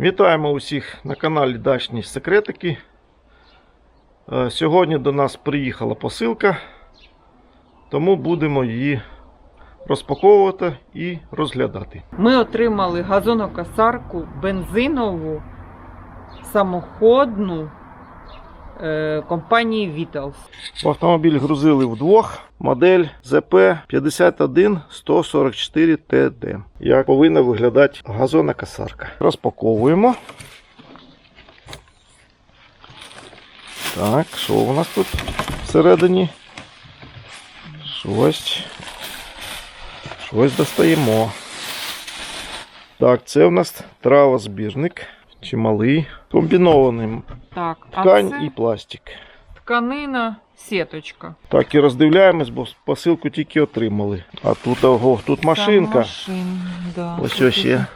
Вітаємо усіх на каналі Дачні Секретики. Е, Сьогодні до нас приїхала посилка, тому будемо її розпаковувати і розглядати. Ми отримали газонокосарку бензинову самоходну компанії Vitals. Автомобіль грузили вдвох. Модель ZP 51144 TD. Як повинна виглядати газонна косарка. Розпаковуємо. Так, що у нас тут всередині? Щось. Щось достаємо. Так, це у нас травозбірник. Чималий. Комбінований Так, а ткань це і пластик. тканина сіточка. Так, і роздивляємось, бо посилку тільки отримали. А тут ого, тут машинка. Машин, да. Ось ось є.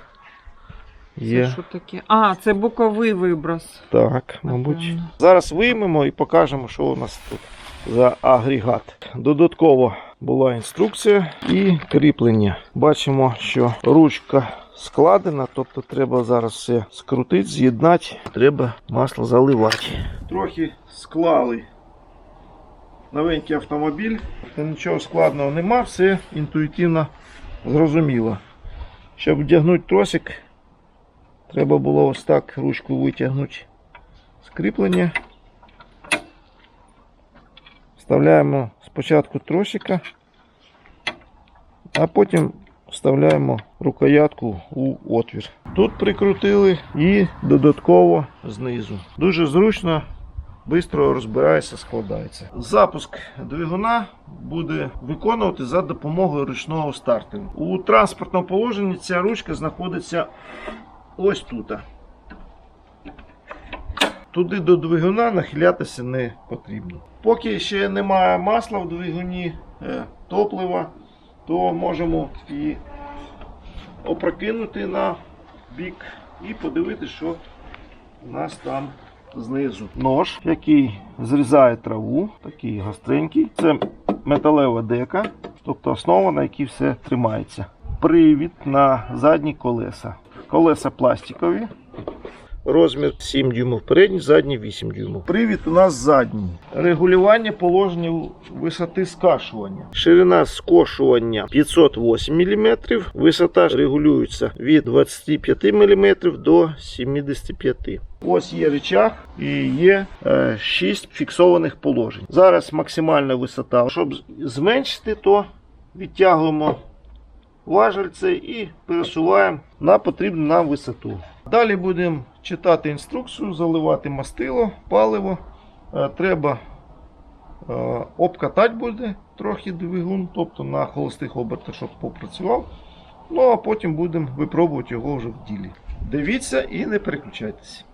Це що таке? А, це боковий виброс. Так, мабуть. напевно. Зараз виймемо і покажемо, що у нас тут за агрегат. Додатково була інструкція і кріплення. Бачимо, що ручка складена, тобто треба зараз все скрутити, з'єднати, треба масло заливати. Трохи склали новенький автомобіль. Нічого складного нема, все інтуїтивно зрозуміло. Щоб вдягнути тросик, треба було ось так ручку витягнути з кріплення. Вставляємо спочатку тросика, а потім вставляємо рукоятку у отвір. Тут прикрутили і додатково знизу. Дуже зручно, швидко розбирається, складається. Запуск двигуна буде виконувати за допомогою ручного стартеру. У транспортному положенні ця ручка знаходиться ось тут. Туди до двигуна нахилятися не потрібно. Поки ще немає масла в двигуні, е, топлива, то можемо і опрокинути на бік і подивитися, що у нас там знизу. Нож, який зрізає траву, такий гостренький. Це металева дека, тобто основа, на якій все тримається. Привід на задні колеса. Колеса пластикові. Розмір 7 дюймів передній, задній 8 дюймів. Привід у нас задній. Регулювання положення висоти скашування. Ширина скошування 508 мм. Висота регулюється від 25 мм до 75 Ось є речах і є 6 фіксованих положень. Зараз максимальна висота. Щоб зменшити, то відтягуємо важельце і пересуваємо на потрібну нам висоту. Далі будемо читати інструкцію, заливати мастило, паливо. Е, Треба е, обкатати буде трохи двигун, тобто на холостих обертах, щоб попрацював. Ну а потім будемо випробувати його вже в ділі. Дивіться і не переключайтеся.